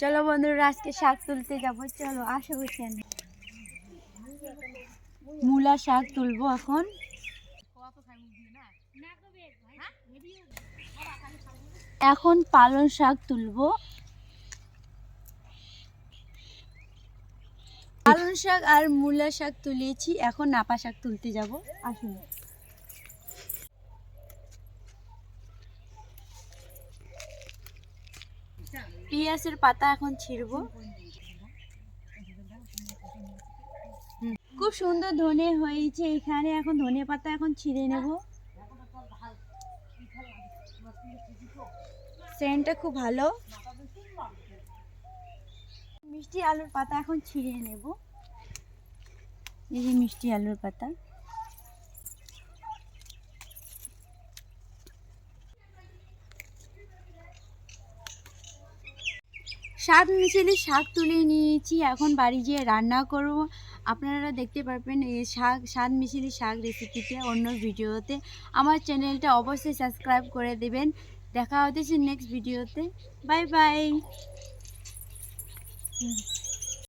চলো বন্ধুরা, আজকে শাক তুলতে যাব। চলো, আসো এখানে মূলা শাক তুলবো এখন। এখন পালং শাক তুলবো। পালং শাক আর মূলা শাক তুলিয়েছি। এখন নাপা শাক তুলতে যাব। আসুন। পিঁয়াজের পাতা এখন ছিড়বো। খুব সুন্দর ধনে হয়েছে এখানে, এখন ধনে পাতা এখন ছিঁড়ে নেব। সেন্টটা খুব ভালো। মিষ্টি আলুর পাতা এখন ছিঁড়ে নেব। এই যে মিষ্টি আলুর পাতা। স্বাদ মিশেলে শাক তুলে নিয়েছি, এখন বাড়ি গিয়ে রান্না করব। আপনারা দেখতে পারবেন এই শাক, স্বাদ মিশিলি শাক রেসিপিটা অন্য ভিডিওতে আমার চ্যানেলটা অবশ্যই সাবস্ক্রাইব করে দেবেন। দেখা হতেছে নেক্সট ভিডিওতে বাই বাই